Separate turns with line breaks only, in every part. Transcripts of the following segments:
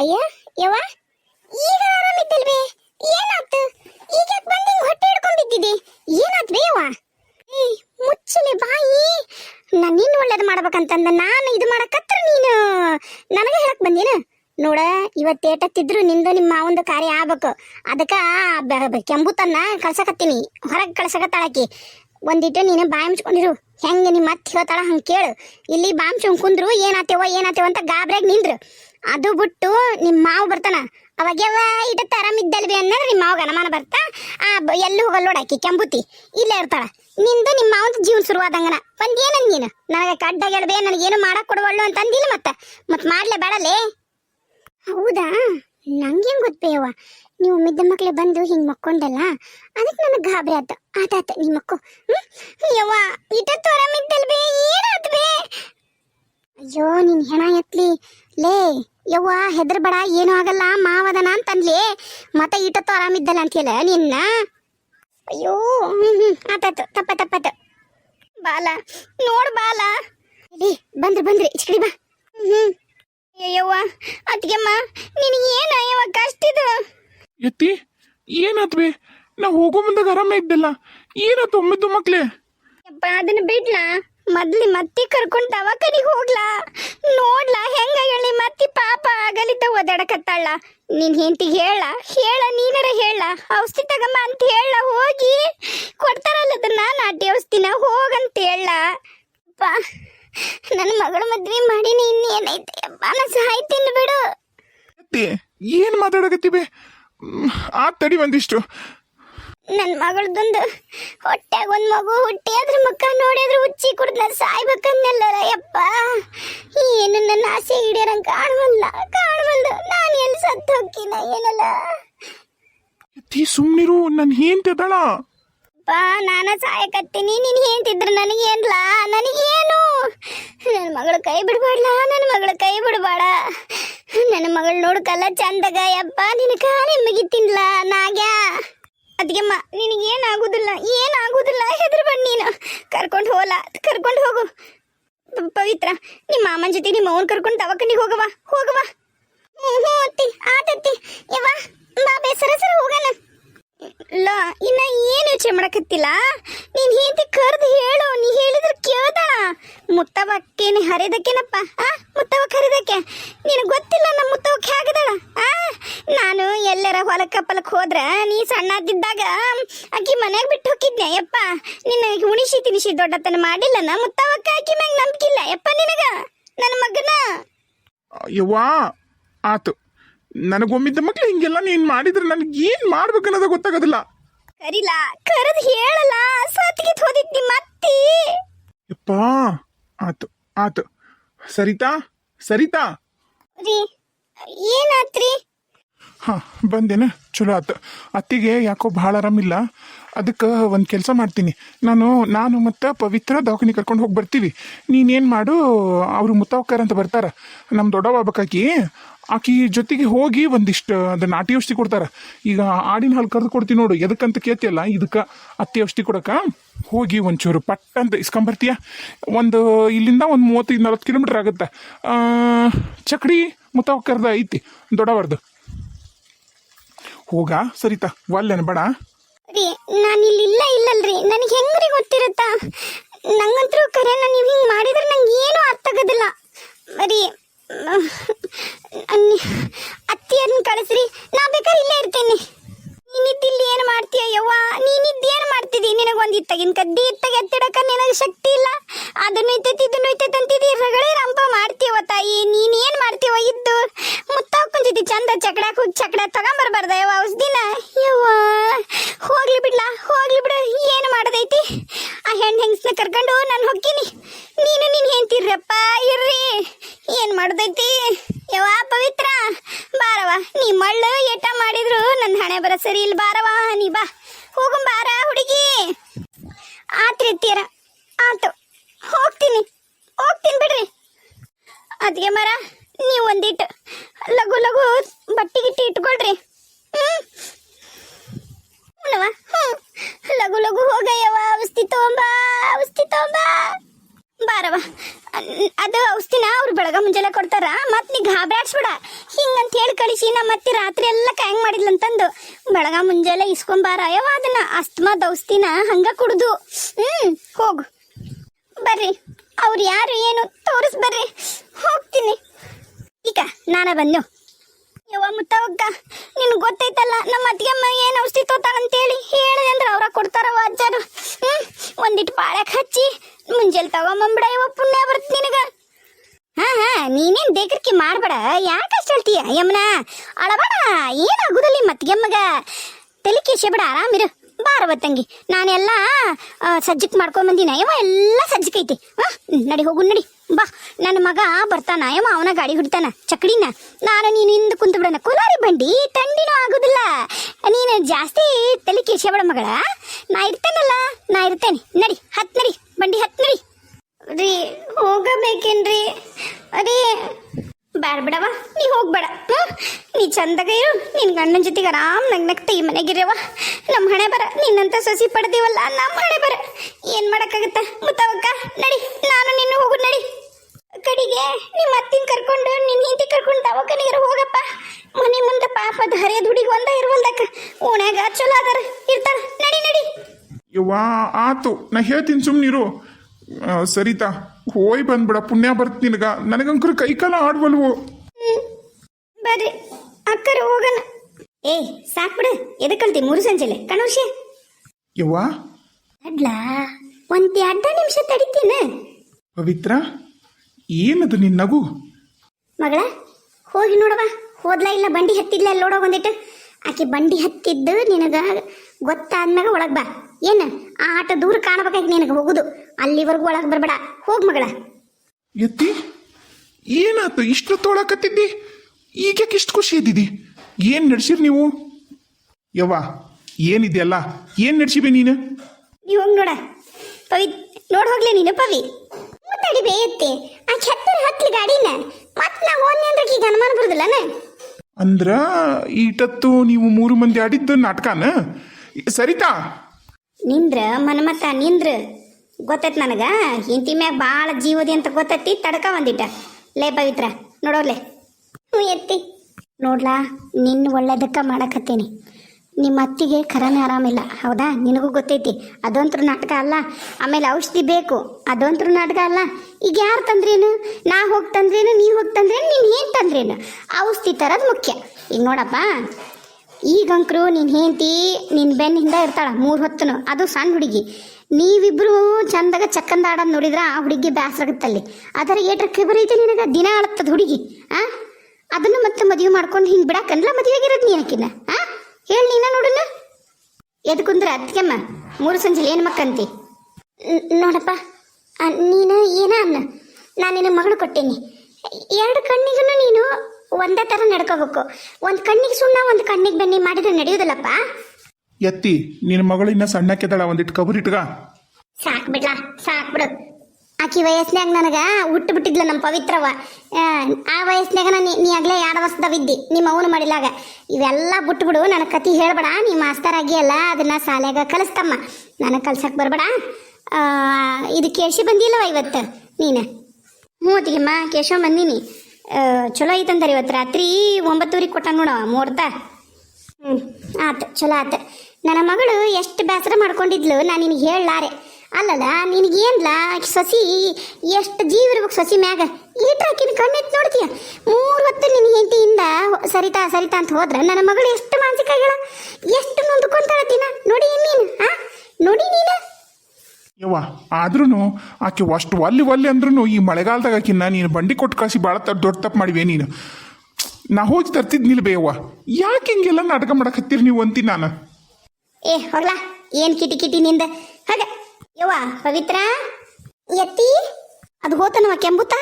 ಅಯ್ಯ, ಯವ್ವ ಈಗ ಆರಾಮಿದ್ದಲ್ವೇ ಏನಾತು ಈಗ ಬಂದು ಹೊಟ್ಟೆ ಹಿಡ್ಕೊಂಡ್ ಬಿದ್ದಿದ್ದಿ ಏನಾತ್ ಬೇ ಯವ್ವ? ಏ ಮುಚ್ಚಲೆ ಬಾಯಿ. ನಾನು ನಿನ್ನ ಒಳ್ಳೇದು ಮಾಡ್ಬೇಕಂತಂದ, ನಾನು ಇದು ಮಾಡಕತ್ರ ನೀನು. ನನಗೆ ಹೇಳಕ್ ಬಂದೇನು ನೋಡ, ಇವತ್ತು ಏಟತ್ತಿದ್ರು ನಿಂದು ನಿಮ್ಮ ಒಂದು ಕಾರ್ಯ ಆಗ್ಬೇಕು. ಅದಕ್ಕೆ ಕೆಂಬುತನ್ನ ಕಳ್ಸಕತ್ತೀನಿ. ಹೊರಗೆ ಕಳ್ಸಕತ್ತಾಳಕಿ. ಒಂದಿಟ್ಟು ನೀನು ಬಾಯಿ ಮುಚ್ಕೊಂಡಿರು. ಹೆಂಗೆ ನಿಮ್ಮ ಮತ್ತೆ ಹೇಳ್ತಾಳ ಹಂಗೆ ಕೇಳು. ಇಲ್ಲಿ ಮುಚ್ಕೊಂಡ್ ಕುಂದ್ರು, ಏನಾತೇವ ಏನಾತೇವ ಅಂತ ಗಾಬ್ರಾಗ ನಿಂದ್ರು. ಅದು ಬಿಟ್ಟು ನಿಮ್ಮ ಮಾವು ಬರ್ತಾನ. ಅವಾಗ್ಯವ ಇಡತ್ತ ಆರಾಮಿದ್ದಲ್ವಿ ಅನ್ನೋದು ನಿಮ್ಮ ಮಾವಾಗ ಅನುಮಾನ ಬರ್ತಾ, ಆ ಎಲ್ಲಿ ಹೋಗಲ್ಲ ನೋಡಾಕಿ ಕೆಂಬುತಿ? ಇಲ್ಲೇ ಇರ್ತಾಳ. ನಿಂದು ನಿಮ್ಮ ಮಾವಂದು ಜೀವನ ಶುರುವಾದಂಗನ. ಒಂದ್ ನೀನು? ನನಗೆ ಕಡ್ಡಗೆಡ್ಬೇ ನನಗೇನು ಮಾಡಕ್ಕೆ ಕೊಡವಳ್ಳು ಅಂತ ಅಂದಿಲ್ಲ ಮತ್ತೆ. ಮಾಡಲೇ ಮಾಡ್ಲೇ ಬೇಡಲೇ? ಹೌದಾ? ನಂಗೇನ್ ಗೊತ್ತೇಯವ್ವ ನೀವು ಮಿದ್ದ ಮಕ್ಳು ಬಂದು ಹಿಂಗೆ ಮಕ್ಕೊಂಡಲ್ಲ, ಅದಕ್ಕೆ ನನಗೆ ಗಾಬರಿ ಆತ. ಆತಾತ ನಿಮ್ಮ ಮಕ್ಕು. ಯವ್ವ ಇಟ ಆರಾಮಿದ್ದಲ್ಬೇ ಏನಾತ್ ಬೇ? ಅಯ್ಯೋ, ನಿನ್ ಹೆಣ ಎತ್ಲಿ. ಲೇ, ಯವ್ವ, ಹೆದರ್ಬೇಡ, ಏನೂ ಆಗಲ್ಲ, ಮಾವದನ ಅಂತನ್ಲಿ ಮತ್ತ ಇಟ್ಟತ್ತು ಆರಾಮಿದ್ದಲ್ಲ ಅಂತೇಳ ನಿನ್ನ. ಅಯ್ಯೋ ಹ್ಞೂ ಹ್ಮ್ ಆತಾತು ತಪ್ಪ ತಪ್ಪತ್ತು ಬಾಲ, ನೋಡ್ ಬಾಲ. ಇಲ್ಲಿ ಬಂದ್ರಿ ಬಂದ್ರಿ ಇಚ್ಕಡಿ ಬಾ. ಅಯ್ಯವ್ವ ಅತ್ಗೆಮ್ಮ ನಿನಗೆ ಏನು ಅಯ್ಯವ ಕಷ್ಟ ಇದು?
ಎತ್ತಿ ಏನಾತ್ವೆ? ನಾ ಹೋಗೋ ಮುಂದಾಗ ಆರಾಮ ಇದ್ದಲ್ಲ. ಏನಾತು ಒಮ್ಮೆದ್ದು ಮಕ್ಳೆ?
ಯಪ್ಪ ಅದನ್ನ ಬಿಡ್ಲಾ. ಮೊದ್ಲಿ ಮತ್ತಿ ಕರ್ಕೊಂಡು ದವಾಖಾನಿಗೆ ಹೋಗ್ಲಾ. ನೋಡ್ಲಾ ಹೆಂಗ ಹೇಳಿ ಮತ್ತಿ ಪಾಪ ಆಗಲಿದ್ದ ಒದಾಡಕತ್ತಾಳ ನಿನ್ ಹೆಂಡತಿಗೆ ಹೇಳ ಹೇಳ ನೀನರ ಹೇಳ. ಔಷಧಿ ತಗಮ್ಮ ಅಂತ ಹೇಳ ಹೋಗಿ ಕೊಡ್ತಾರಲ್ಲ ಅದನ್ನ ನಾಟಿ ಔಷಧಿನ ಹೋಗಂತ ಹೇಳ. ಅಪ್ಪ ನನ್ನ ಮಗಳ ಮದ್ವೆ ಮಾಡೀನಿ ಇನ್ನೇನೈತೆ? ಅಪ್ಪ ನಾ ಸಾಯ್ತೀನಿ ಬಿಡು.
ಏನ್ ಮಾತಾಡಕತ್ತೀವಿ? ಆ ತಡಿ ಒಂದಿಷ್ಟು.
ನನ್ನ ಮಗಳದೊಂದು ಹೊಟ್ಟೆಗ್ ಒಂದು ಮಗು ಹುಟ್ಟಿ ಅದ್ರ ಮುಖ ನೋಡಿ ಅದ್ರ ಹುಚ್ಚಿ ಕುಡ್ದ ಸಾಯ್ಬೇಕನ್ನಲ್ಲರ ಯಪ್ಪ ಏನು ನನ್ನ ಆಸೆ ಈಡೇರಂಗ್ ಕಾಣವಲ್ಲ ಕಾಣವಲ್ದು. ನಾನು ಎಲ್ಲಿ ಸತ್ತು ಹೋಗ್ತೀನ ಏನಲ್ಲ?
ಸುಮ್ಮನಿರು ಸುಮ್ನಿರು ನನ್ ಹೇಂತಿದ್ದಾಳ
ಅಪ್ಪ, ನಾನು ಸಾಯಕತ್ತೀನಿ. ನೀನು ಹೇಳ್ತಿದ್ರು ನನಗೇನ್ಲ? ನನಗೇನು? ನನ್ನ ಮಗಳ ಕೈ ಬಿಡಬಾಡ್ಲ ನನ್ನ ಮಗಳ ಕೈ ಬಿಡಬೇಡ. ನನ್ನ ಮಗಳು ನೋಡ್ಕಲ್ಲ ಚಂದಗ, ಯಪ್ಪ ನಿನ್ನ ಕಾಲಿ ಮುಗಿತೀನ್ಲ ನಾಗ್ಯಾ. ಅದಕ್ಕೆಮ್ಮ ನಿನಗೇನಾಗೋದಿಲ್ಲ, ಏನಾಗೋದಿಲ್ಲ ಹೆದರ್ಬೇಡ ನೀನು. ಕರ್ಕೊಂಡು ಹೋಗಲ್ಲ ಕರ್ಕೊಂಡು ಹೋಗು. ಪವಿತ್ರ ನಿಮ್ಮ ಮಾಮನ ಜೊತೆ ನಿಮ್ಮ ಅವನ್ ಕರ್ಕೊಂಡು ದವಾಖಾನಿಗೆ ಹೋಗವಾ ಹೋಗವಾ ಹ್ಞೂ ಹ್ಞೂ ಅತ್ತಿ, ಆತತ್ತಿ, ಯವ್ವ, ಬಾ, ಬೇಸರ, ಸರ ಹೋಗೋಣ. ಇಲ್ಲ ಇನ್ನ ಏನು ಯೋಚನೆ ಮಾಡಕತ್ತಿಲ್ಲ? ನೀನ್ ಹೇಂತಿ ಕರ್ದು ಹೇಳು, ನೀ ಹೇಳಿದ್ರೆ ಕೇಳ್ದ. ಮುತ್ತವಕ್ಕೇನೆ ಹರಿದಕ್ಕೇನಪ್ಪ? ಆ ಮುತ್ತವಕ್ ಹರಿದಕ್ಕೆ? ನಿನಗೆ ಗೊತ್ತಿಲ್ಲ ನಮ್ಮ ಮುತ್ತವಕ್ಕೆ ಹೇಗದಾಳ ಆ, ನಾನು ಎಲ್ಲರ ಹೊಲಕ್ಕ ಪಲಕ್ ಹೋದ್ರ ನೀ ಸಣ್ಣದಿದ್ದಾಗ ಆಕಿ ಮನ್ಯಾಗ ಬಿಟ್ಟು ಹೋಗಿದ್ನೆ, ಯಪ್ಪ. ನಿನ್ನ ಉಣಿಸಿ ತಿನಿಸಿ ದೊಡ್ಡತನ ಮಾಡಿಲ್ಲ ನಾ ಮುತ್ತವಕ್ಕ ಆಕಿ ಮ್ಯಾಗ ನಂಬಿಕಿಲ್ಲ. ಯಪ್ಪ ನಿನಗ? ನನ್ನ ಮಗನ?
ಯವ್ವಾ, ಆತು. ನನಗೊಮ್ಮಿದ್ದ ಮಕ್ಳು ಹಿಂಗೆಲ್ಲ ನೀನ್ ಮಾಡಿದ್ರೆ ನನಗೆ ಏನ್ ಮಾಡ್ಬೇಕನ್ನೋದ ಗೊತ್ತಾಗೋದಿಲ್ಲ.
ಕರಿಲ ಕರೆದು ಹೇಳಲ್ಲ ಸತ್ತಿಗೆ ಹೋದಿದ್ದಿ ಮತ್ತಿ
ಯಪ್ಪ ಆತು ಆತು. ಸರಿತಾ ಸರಿತಾ.
ರೀ ಏನಾತ್ರಿ?
ಹಾ ಬಂದೇನ ಚಲೋ ಆತು. ಅತ್ತಿಗೆ ಯಾಕೋ ಭಾಳ ಆರಾಮಿಲ್ಲ. ಅದಕ್ಕೆ ಒಂದು ಕೆಲಸ ಮಾಡ್ತೀನಿ. ನಾನು ನಾನು ಮತ್ತು ಪವಿತ್ರ ದವಾಖಾನೆ ಕರ್ಕೊಂಡು ಹೋಗಿ ಬರ್ತೀವಿ. ನೀನೇನು ಮಾಡು ಅವರು ಮುತ್ತವಕ್ಕರ್ ಅಂತ ಬರ್ತಾರ. ನಮ್ಮ ದೊಡ್ಡವ ಆಗ್ಬೇಕಾಕಿ ಆಕಿ ಜೊತೆಗೆ ಹೋಗಿ ಒಂದಿಷ್ಟು ಅದು ನಾಟಿ ಔಷಧಿ ಕೊಡ್ತಾರ. ಈಗ ಆಡಿನ ಹಾಲು ಕರೆದು ಕೊಡ್ತೀನಿ ನೋಡು, ಎದಕ್ಕಂತ ಕೇಳ್ತಿಯಲ್ಲ, ಇದಕ್ಕೆ ಅತ್ತಿ ಔಷಧಿ ಕೊಡಕ ಹೋಗಿ ಒಂಚೂರು ಪಟ್ ಅಂತ ಇಸ್ಕೊಂಬರ್ತೀಯ? ಒಂದು, ಇಲ್ಲಿಂದ ಒಂದು ಮೂವತ್ತೈದು, ನಲ್ವತ್ತು ಕಿಲೋಮೀಟ್ರ್ ಆಗುತ್ತೆ. ಚಕ್ಡಿ ಮುತ್ತವಕ್ಕರ್ದ ಐತಿ, ದೊಡ್ಡವರ್ದು. ಹೋಗ, ಸರಿತಾ ಒಲ್ಲೇನ ಬೇಡ.
ರೀ ನಾನು ಇಲ್ಲಿ ಇಲ್ಲ ಇಲ್ಲಲ್ರಿ ನನಗೆ ಹೆಂಗ್ರಿ ಗೊತ್ತಿರುತ್ತ ನಂಗಂತರೂ ಕರೆ ನಾನು ನೀವು ಹಿಂಗೆ ಮಾಡಿದ್ರೆ ನಂಗೆ ಏನೂ ಅರ್ಥ ಆಗೋದಿಲ್ಲ ರೀ ಅತ್ತಿಯರ್ನ ಕಳಿಸ್ರಿ ನಾ ಬೇಕಾದ್ರೆ ಇಲ್ಲೇ ಇರ್ತೇನೆ ನೀನಿದ್ದು ಇಲ್ಲಿ ಏನು ಮಾಡ್ತೀಯ ಯವ್ವ ನೀನಿದ್ದು ಏನು ಮಾಡ್ತಿದ್ದಿ ನಿನಗೊಂದು ಇತ್ತಾಗಿನ ಕದ್ದಿ ಇತ್ತಾಗ ಎತ್ತಿಡಕ ನಿನಗೆ ಶಕ್ತಿ ಇಲ್ಲ ಅದನ್ನು ಇತ್ತೈತಿ ಇದನ್ನು ಇತ್ತೈತಿ ಅಂತಿದ್ದಿ ರಗಳೆ ರಂಪ ಮಾಡ್ತೀವ ತಾಯಿ ನೀನ್ ಏನ್ ಮಾಡ್ತೀವ ಇದ್ದು ಜೊತೆ ಚಂದ ಚಕಡಾಕ್ ಹೋಗಿ ಚಕಡ ತಗೊಂಬರ್ಬಾರ್ದ ಯವ್ವ ಔಷಧಿನ? ಯವ್ವ, ಹೋಗ್ಲಿ ಬಿಡ್ಲಾ, ಹೋಗ್ಲಿ ಬಿಡು, ಏನು ಮಾಡದೈತಿ? ಆ ಹೆಣ್ಣು ಹೆಂಗಸ್ನ ಕರ್ಕೊಂಡು ನಾನು ಹೋಗ್ತೀನಿ. ನೀನು ನೀನ್ ಹೆಂಡ್ತಿರ್ರಪ್ಪ, ಇರ್ರಿ. ಏನ್ ಮಾಡದೈತಿ? ಯವ್ವ, ಪವಿತ್ರ. ಬಾರವ ನೀ ಮಳ್ಳು ಏಟ ಮಾಡಿದ್ರು ನನ್ನ ಹಣೆ ಬರ ಸರಿ ಇಲ್ಲ. ಬಾರವ ನೀ ಬಾ. ಹೋಗು, ಬಾರ ಹುಡುಗಿ. ಆತ್ರಿ ಅತ್ತಿಯರ. ಆತು. ಹೋಗ್ತೀನಿ. ಹೋಗ್ತೀನಿ ಬಿಡ್ರಿ. ಅದ್ಗೆ ಮರ. ನೀವು ಒಂದಿಟ್ಟು ಲಘು ಲಘು ಬಟ್ಟೆ ಗಿಟ್ಟಿ ಇಟ್ಕೊಳ್ರಿ. ಲಘು ಲಘು ಹೋಗಯ್ಯವ ಔಷಧಿ ತಗೊಂಬ ಔಷಧಿ ತಗೊಂಬ. ಬಾರವ ಅದು ಔಷಧಿನ ಅವ್ರು ಬೆಳಗ ಮುಂಜಾನೆ ಕೊಡ್ತಾರ ಮತ್ ನೀ ಗಾಬ್ರಾಡ್ಸ್ಬಿಡ ಹಿಂಗಂತ ಹೇಳಿ ಕಳಿಸಿ ನಾ ಮತ್ತೆ ರಾತ್ರಿ ಎಲ್ಲ ಕ್ಯಾಂಗ್ ಮಾಡಿಲ್ಲ ಅಂತಂದು. ಬೆಳಗ ಮುಂಜಾನೆ ಇಸ್ಕೊಂಬಾರ ಯವ್ವ ಅದನ್ನ. ಅಸ್ತಮದ ಔಷಧಿನ ಹಂಗ ಕುಡ್ದು. ಹ್ಮ್, ಹೋಗು. ಬರ್ರಿ. ಅವ್ರು ಯಾರು ಏನು ತೋರಿಸ್ ಬರ್ರಿ. ಹೋಗ್ತೀನಿ. ಈಗ ನಾನ ಬಂದು, ಯವ್ವ ಮುತ್ತವಕ್ಕ ನಿನ್ ಗೊತ್ತೈತಲ್ಲ, ನಮ್ಮ ಅತ್ತಿಗೆಮ್ಮ ಏನು ಔಷಧಿ ತೋತಾರಂತೇಳಿ ಹೇಳಿದೆ ಅಂದ್ರೆ ಅವ್ರ ಕೊಡ್ತಾರವ ಅಜ್ಜಾರು. ಹ್ಮ್ ಒಂದಿಟ್ಟು ಪಾಳ್ಯಕ್ಕೆ ಹಚ್ಚಿ ಮುಂಜಾನೆ ತಗೊಂಬಂಬಿಡ ಯವ್ವ ಪುಣ್ಯ ಬರುತ್ತೆ ನಿನಗ. ಹಾ ಹಾ, ನೀನೇನ್ ದೇಕರ್ಕಿ ಮಾಡ್ಬೇಡ ಅಷ್ಟು ಹೇಳ್ತೀಯ ಯಮನ? ಅಳಬೇಡ, ಏನಾಗುದಲ್ಲಿ ಮತ್ತಿಗೆಮ್ಮಗ ತಲೆ ಕೇಸಬೇಡ ಆರಾಮಿರು ಬಾರವ ತಂಗಿ. ನಾನೆಲ್ಲ ಸಜ್ಜಕ್ ಮಾಡ್ಕೊಂಡ್ ಬಂದಿನ. ಯವ ಎಲ್ಲ ಸಜ್ಜಕೈತಿ ಹಾ ನಡಿ ಹೋಗು, ನಡಿ. ಬಾ, ನನ್ನ ಮಗ ಬರ್ತಾನ, ಯಮ್ಮ, ಅವನ ಗಾಡಿ ಹುಡ್ತಾನ, ಚಕ್ಡಿನ. ನಾನು ನೀನು ಹಿಂದೆ ಕುಂತು ಬಿಡೋಣ. ಕುಲಾರಿ ಬಂಡಿ ತಂಡಿನೂ ಆಗೋದಿಲ್ಲ. ನೀನು ಜಾಸ್ತಿ ತಲೆ ಕೇಶಬೇಡ ಮಗಳ. ನಾ ಇರ್ತೇನಲ್ಲ, ನಾ ಇರ್ತೇನೆ. ನಡಿ, ಹತ್ ನಡಿ, ಬಂಡಿ ಹತ್ ನಡಿ. ರೀ, ಹೋಗಬೇಕೇನ್ರಿ? ಅದೇ, ಬ್ಯಾಡ ನೀ ಹೋಗ್ಬೇಡ? ನೀ ಚಂದಾಗ ಇರು ನಿನ್ನ ಗಂಡನ ಜೊತೆಗೆ ಆರಾಮ್ ನಗ್ನಗ್ತ ಈ ಮನೆಗಿರವ ನಮ್ಮ ಹಣೆ ಬರ, ನಿನ್ನಂತ ಸೊಸಿ ಪಡೆದೀವಲ್ಲ ನಮ್ಮ ಹಣೆ ಬರ. ಏನು ಮಾಡಕ್ಕಾಗತ್ತ? ಮುತ್ತವಕ್ಕ ನಡಿ, ನಾನು ನಿನ್ನ ಹೋಗು ನಡಿ. ಕಡಿಗೆ ನಿಮ್ಮ ಅತ್ತಿನ ಕರ್ಕೊಂಡು ನಿನ್ನ ಹಿಂತಿ ಕರ್ಕೊಂಡು ದವಾಖಾನಿಗರ ಹೋಗಪ್ಪ. ಮನೆ ಮುಂದೆ ಪಾಪ ಹರಿಯದ ಹುಡುಗಿ ಒಂದ ಇರುವಲ್ದಕ್ಕ. ಓಣ್ಯಾಗ ಚಲೋ ಅದಾರ ಇರ್ತಾರ. ನಡಿ ನಡಿ.
ಯವ್ವಾ ಆತು ನಾ ಹೇಳ್ತೀನಿ ಸುಮ್ಮನಿರು ಸರಿತಾ ಹೋಯ್ ಬಂದ್ಬಿಡ ಪುಣ್ಯ ಬರ್ತ ನಿನಗ. ನನಗಂಕರು ಕೈಕಾಲ ಆಡ್ವಲ್ವು?
ಬರ್ರಿ ಅಕ್ಕರು ಹೋಗಣ. ಏ ಸಾಕ್ ಬಿಡು ಎದಕ್ಕಲ್ತಿ ಮೂರು ಸಂಜೆಲೆ. ಕಣೋಷಿ
ಯವ್ವಾ?
ಅಡ್ಲಾ ಒಂದ್ ಅರ್ಧ ನಿಮಿಷ ತಡಿತೀನ?
ಪವಿತ್ರ? ಏನದು ನಿನ್ ನಗು?
ಮಗಳ ಹೋಗಿ ನೋಡವ ಹೋದ್ಲ ಇಲ್ಲ ಬಂಡಿ ಹತ್ತಿದ್ಲ ಅಲ್ಲಿ ನೋಡೋ ಒಂದಿಟ್ಟು ಆಕೆ ಬಂಡಿ ಹತ್ತಿದ್ದು ನಿನಗ ಗೊತ್ತಾದ್ಮ್ಯಾಗ ಒಳಗ್ ಬಾ. ಏನ? ಆ ಆಟ ದೂರ ಕಾಣಬೇಕಾಗಿ ನಿನಗೆ ಹೋಗುದು. ಅಲ್ಲಿವರೆಗೂ ಒಳಗೆ ಬರಬೇಡ. ಹೋಗ್ ಮಗಳ.
ಎತ್ತಿ? ಏನಾತು ಇಷ್ಟು ತೋಳಕತ್ತಿದ್ದಿ? ಈಗ ಇಷ್ಟು ಖುಷಿ ಇದ್ದಿದ್ದಿ ಏನ್ ನಡ್ಸಿರ್ ನೀವು? ಯವ್ವ ಏನಿದೆಯಲ್ಲ? ಏನ್ ನಡ್ಸಿಬಿ ನೀನು?
ನೀ ಹೋಗಿ ನೋಡ. ಪವಿ ನೋಡ್ ಹೋಗ್ಲಿ ನೀನು ಪವಿ. ತಡಿ ಬೇಯತ್ತೆ. ಆ ಛತ್ತರ ಹತ್ಲಿ ಗಾಡಿನ. ಮತ್ ನಾವು ಅಂದ್ರೆ ಈಗ ಅನುಮಾನ ಬರುದಿಲ್ಲನ?
ಅಂದ್ರ ಈಟತ್ತು ನೀವು ಮೂರು ಮಂದಿ ಆಡಿದ್ದು ನಾಟಕನ? ಸರಿತಾ?
ನಿಂದ್ರ ಮನ್ಮತ ನಿಂದ್ರ. ಗೊತ್ತೈತ್ ನನಗ? ಹಿಂತಿ ಮ್ಯಾಗ ಭಾಳ ಜೀವದಿ ಅಂತ ಗೊತ್ತೈತಿ ತಡಕ ಒಂದಿಟ್ಟ ಲೇ ಪವಿತ್ರ ನೋಡೋಲೆ ಹ್ಞೂ ಎತ್ತಿ. ನೋಡ್ಲಾ ನಿನ್ನ ಒಳ್ಳೇದಕ್ಕ ಮಾಡಕತ್ತೀನಿ. ನಿಮ್ಮ ಅತ್ತಿಗೆ ಖರನೇ ಆರಾಮಿಲ್ಲ. ಹೌದಾ? ನಿನಗೂ ಗೊತ್ತೈತಿ. ಅದಂತರೂ ನಾಟಕ ಅಲ್ಲ. ಆಮೇಲೆ ಔಷಧಿ ಬೇಕು. ಅದಂತರೂ ನಾಟಕ ಅಲ್ಲ. ಈಗ ಯಾರು ತಂದ್ರೇನು? ನಾ ಹೋಗಿ ತಂದ್ರೇನು? ನೀ ಹೋಗಿ ತಂದ್ರೇನು? ನೀನು ಏನು ತಂದ್ರೇನು? ಔಷಧಿ ತರೋದು ಮುಖ್ಯ. ಈಗ ನೋಡಪ್ಪ. ಈಗಂಕರು ನಿನ್ನ ಹೆಂಡತಿ ನಿನ್ನ ಬೆನ್ನ ಹಿಂದೆ ಇರ್ತಾಳ, ಮೂರು ಹೊತ್ತನು. ಅದು ಸಣ್ಣ ಹುಡುಗಿ. ನೀವಿಬ್ಬರು ಚಂದಾಗ ಚಕ್ಕಂದ ಆಡೋದು ನೋಡಿದ್ರ ಆ ಹುಡುಗಿ ಬೇಸರಾಗುತ್ತಲ್ಲಿ ಅದರ ಏಟ್ರ ಕಿಬರ್ ಐತೆ ನಿನಗೆ? ದಿನ ಆಳತ್ತದ ಹುಡುಗಿ. ಆ? ಅದನ್ನು ಮತ್ತೆ ಮದುವೆ ಮಾಡ್ಕೊಂಡು ಹಿಂಗೆ ಬಿಡಾಕನ್ಲ? ಮದುವೆಗಿರೋದು ನೀ ಆಕಿನ ಆ? ಹೇಳಿ ನೀನ ನೋಡಲ್ಲ? ಎದಕ್ಕುಂದ್ರೆ ಅದಕ್ಕೆಮ್ಮ ಮೂರು ಸಂಜೆಲಿ ಏನು ಮಕ್ಕಂತಿ? ನೋಡಪ್ಪ ನೀನು ಏನ ಅನ್ನ? ನಾನು ನಿನ್ನ ಮಗಳು ಕೊಟ್ಟೇನಿ. ಎರಡು ಕಣ್ಣಿಗೂ ನೀನು ಒಂದೇ ಥರ ನಡ್ಕೋಬೇಕು. ಒಂದು ಕಣ್ಣಿಗೆ ಸುಣ್ಣ ಒಂದು ಕಣ್ಣಿಗೆ ಬೆನ್ನಿ ಮಾಡಿದ್ರೆ ನಡೆಯೋದಲ್ಲಪ್ಪ.
ಎತ್ತಿ ನಿನ್ನ ಮಗಳು ಇನ್ನ ಸಣ್ಣಕ್ಕೆದಳ ಒಂದಿಟ್ಟು ಕಬುರ್ ಇಟ್ಗ
ಸಾಕ್ ಬಿಡ್ಲಾ ಸಾಕ್ ಬಿಡು. ಆಕಿ ವಯಸ್ಸಿನಾಗ ನನಗೆ ಹುಟ್ಟು ಬಿಟ್ಟಿದ್ಲ ನಮ್ಮ ಪವಿತ್ರವ ಆ, ವಯಸ್ಸಿನಾಗ ನಾನು ನೀ ಆಗ್ಲೇ ಎರಡು ವರ್ಷದವಿದ್ದಿ ನಿಮ್ಮ ಅವನು ಮಾಡಿಲಾಗ. ಇವೆಲ್ಲ ಬಿಟ್ಬಿಡು ನನ್ನ ಕತಿ ಹೇಳ್ಬೇಡ ನೀ ಮಾಸ್ತರಾಗಿ ಆಗಿಯಲ್ಲ ಅದನ್ನ ಶಾಲ್ಯಾಗ ಕಲಿಸ್ತಮ್ಮ. ನನಗೆ ಕಲ್ಸಕ್ ಬರಬೇಡ. ಇದು ಕೇಶಿ ಬಂದಿಲ್ಲವ ಇವತ್ತು ನೀನು? ಹ್ಞೂ ಅತ್ತಿಗೆಮ್ಮ ಕೇಶವ ಬಂದೀನಿ. ಚಲೋ ಐತಂತಾರೆ ಇವತ್ತು ರಾತ್ರಿ ಒಂಬತ್ತೂರಿಗೆ ಕೊಟ್ಟ ನೋಡವ ಮೂರ್ತ ಹ್ಞೂ ಆತು ಚಲೋ ಆತು. ನನ್ನ ಮಗಳು ಎಷ್ಟು ಬೇಸರ ಮಾಡ್ಕೊಂಡಿದ್ಲು ನಾನು ನಿನಗೆ ಹೇಳಲಾರೆ. ಅಲ್ಲಲ್ಲ ನಿನಗೇನ್ಲ ಸಸಿ ಎಷ್ಟು ಜೀವ ಇರ್ಬೇಕು ಸಸಿ ಮ್ಯಾಗ? ಈಟ್ರಾಕಿನ ಕಣ್ಣೆತ್ತಿ ನೋಡ್ತೀಯ? ಮೂರು ಹೊತ್ತು ನಿನ್ನ ಹೆಂಡತಿಯಿಂದ ಸರಿತಾ ಸರಿತಾ ಅಂತ ಹೋದ್ರೆ ನನ್ನ ಮಗಳು ಎಷ್ಟು ಮಾನಸಿಕ ಆಗ್ಯಾಳ ಎಷ್ಟು ನೊಂದ್ಕೊಂತಾಳ ದಿನ ನೋಡಿ ನೀನು ಆ? ನೋಡಿ ನೀನು?
ಯವ್ವ ಆದ್ರೂ ಆಕೆ ಅಷ್ಟು ಒಲ್ಲಿ ಒಲ್ಲಿ ಅಂದ್ರೂ ಈ ಮಳೆಗಾಲದಾಗ ಆಕಿನ್ನ ನೀನು ಬಂಡಿ ಕೊಟ್ಟು ಕಳಿಸಿ ಭಾಳ ತ ದೊಡ್ಡ ತಪ್ಪು ಮಾಡಿವೆ ನೀನು. ನಾ ಹೋಗಿ ತರ್ತಿದ್ನಿಲ್ಲ ಬೇಯವ್ವ ಯಾಕೆ ಹಿಂಗೆಲ್ಲ ನಾಟಕ ಹತ್ತಿರ ನೀವು ಅಂತೀನಿ ನಾನು.
ಏ ಹೋಗ್ಲಾ. ಏನ್ ಕಿಟಿ ಕಿಟಿ ನಿಂದ? ಹಾಗ. ಯವ್ವ, ಪವಿತ್ರ? ಎತ್ತಿ? ಅದು ಹೋತನವ ಕೆಂಬುತ್ತ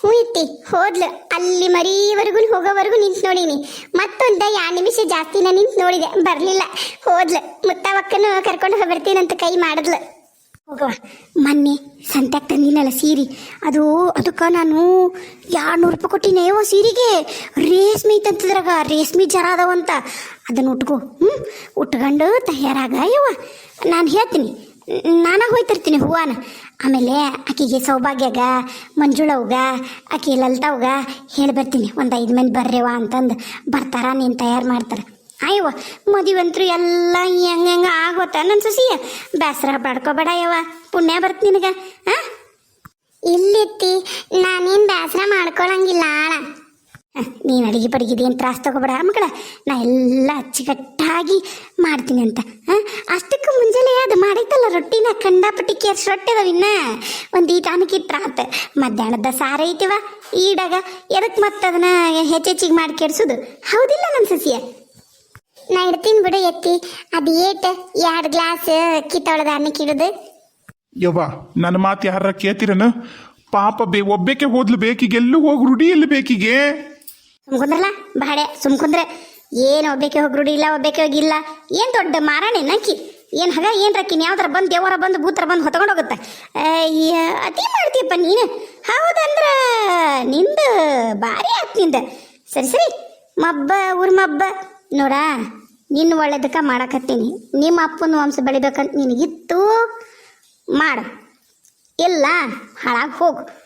ಹ್ಞೂ ಇತ್ತಿ ಹೋದ್ಲು. ಅಲ್ಲಿ ಮರೀವರೆಗೂ, ಹೋಗೋವರೆಗೂ ನಿಂತು ನೋಡೀನಿ. ಮತ್ತೊಂದು ಯಾ ನಿಮಿಷ ಜಾಸ್ತಿನ ನಿಂತು ನೋಡಿದೆ. ಬರಲಿಲ್ಲ. ಹೋದ್ಲು. ಮುತ್ತವಕ್ಕನು ಕರ್ಕೊಂಡು ಹೋಗಿ ಬರ್ತೀನಂತ ಕೈ ಮಾಡಿದ್ಲು. ಹೋಗವ ಮೊನ್ನೆ ಸಂತ್ಯಾಗ ತಂದಿನಲ್ಲ ಸೀರೆ. ಅದು, ಅದಕ್ಕೆ ನಾನು ಎರಡ್ನೂರು ರೂಪಾಯಿ ಕೊಟ್ಟಿನೇವೋ ಸೀರೆಗೆ. ರೇಷ್ಮೆ ತಂತದ್ರಾಗ ರೇಷ್ಮೆ ಜರ ಅದಾವಂತ. ಅದನ್ನು ಉಟ್ಕೋ. ಹ್ಞೂ ಉಟ್ಕೊಂಡು ತಯಾರಾಗ ಯವ್ವ ನಾನು ಹೇಳ್ತೀನಿ. ನಾನ ಹೋಯ್ತಿರ್ತೀನಿ ಹೂವನ. ಆಮೇಲೆ ಆಕಿಗೆ ಸೌಭಾಗ್ಯಗ, ಮಂಜುಳವ್ಗ, ಆಕೆ ಲಲಿತಾವ್ಗ ಹೇಳಿ ಬರ್ತೀನಿ. ಒಂದು ಐದು ಮಂದಿ ಬರ್ರಿವ ಅಂತಂದು ಬರ್ತಾರ, ನೀನು ತಯಾರು ಮಾಡ್ತಾರೆ. ಅಯ್ಯವ್ವ ಮದುವಂತರು ಎಲ್ಲ ಹೆಂಗೆ ಹೆಂಗೆ ಆಗೋತ ನನ್ನ ಸೊಸಿಯ ಬೇಸರ ಪಡ್ಕೋಬೇಡ ಯವ್ವ, ಪುಣ್ಯ ಬರ್ತ ನಿನಗ ಹಾಂ ಇಲ್ಲಿತ್ತಿ, ನಾನೇನು ಬೇಸರ ಮಾಡ್ಕೊಳಂಗಿಲ್ಲ ಆಳ. ನೀನು ಅಡುಗೆ ಪಡಿಗೆ ಏನು ತ್ರಾಸ ತಗೋಬೇಡ. ಮಕ್ಕಳ ನಾ ಎಲ್ಲ ಅಚ್ಚುಕಟ್ಟಾಗಿ ಮಾಡ್ತೀನಿ ಅಂತ. ಹಾಂ? ಅಷ್ಟಕ್ಕೂ ಮುಂಜಾನೆ ಅದು ಮಾಡೈತಲ್ಲ ರೊಟ್ಟಿನ ಕಂಡಾಪಟ್ಟಿ ಕೇರ್ಸ್ ರೊಟ್ಟಿ ಅದಾವ ಇನ್ನ. ಒಂದು ಈಟ ಅನ್ನಕ್ಕಿಟ್ರಾತ ಮಧ್ಯಾಹ್ನದ ಸಾರ ಐತಿವ, ಈಡಾಗ ಎದಕ್ಕೆ ಮತ್ತೆ ಅದನ್ನ ಹೆಚ್ಚೆಚ್ಚಿಗೆ ಮಾಡಿ ಕೆಡ್ಸೋದು? ಹೌದಿಲ್ಲ ನನ್ನ ಸಸಿಯ. ನಾ ಇಡ್ತೀನಿ ಬಿಡು ಎತ್ತಿ. ಅದು ಏಟ್ ಎರಡು ಗ್ಲಾಸ್ ಕಿತ್ತೊಳದ ಅನ್ನಕ್ಕೆ ಇಡೋದು.
ಯವ್ವ, ನನ್ನ ಮಾತು ಯಾರ ಕೇಳ್ತಿರನ? ಪಾಪ ಬೇ ಒಬ್ಬಕ್ಕೆ ಹೋದ್ಲು ಬೇಕಿಗೆ, ಎಲ್ಲೂ ಹೋಗಿ ರುಡಿ ಎಲ್ಲಿ ಬೇಕಿಗೆ.
ಸುಮ್ಕುಂದ್ರಲ್ಲ ಸುಮ್ ಕುಂದ್ರೆ ಏನು ಒಬ್ಬೇಕೆ ಹೋಗಿ ರೂಢಿ ಇಲ್ಲ, ಒಬ್ಬೇಕೆ ಹೋಗಿಲ್ಲ ಏನು ದೊಡ್ಡ ಮಾರಾಣೆ ನಕ್ಕಿ ಏನು ಹಗ, ಏನು ರಕ್ಕಿನ? ಯಾವ್ದಾರ ಬಂದು, ದೇವರ ಬಂದು, ಭೂತರ ಬಂದು ಹೊತ್ಕೊಂಡು ಹೋಗುತ್ತೆ? ಅತಿ ಮಾಡ್ತೀಯಪ್ಪ ನೀನು? ಹೌದಂದ್ರ ನಿಂದು ಭಾರಿ ಆತ್ನಿಂದ. ಸರಿ ಸರಿ. ಮಬ್ಬ, ಊರ್ ಮಬ್ಬ. ನೋಡ ನಿನ್ನ ಒಳ್ಳೇದಕ್ಕೆ ಮಾಡಕತ್ತೀನಿ. ನಿಮ್ಮ ಅಪ್ಪನ ವಂಶ ಬೆಳಿಬೇಕಂತ ನಿನಗಿತ್ತು. ಮಾಡು. ಇಲ್ಲ ಹಾಳಾಗಿ ಹೋಗು.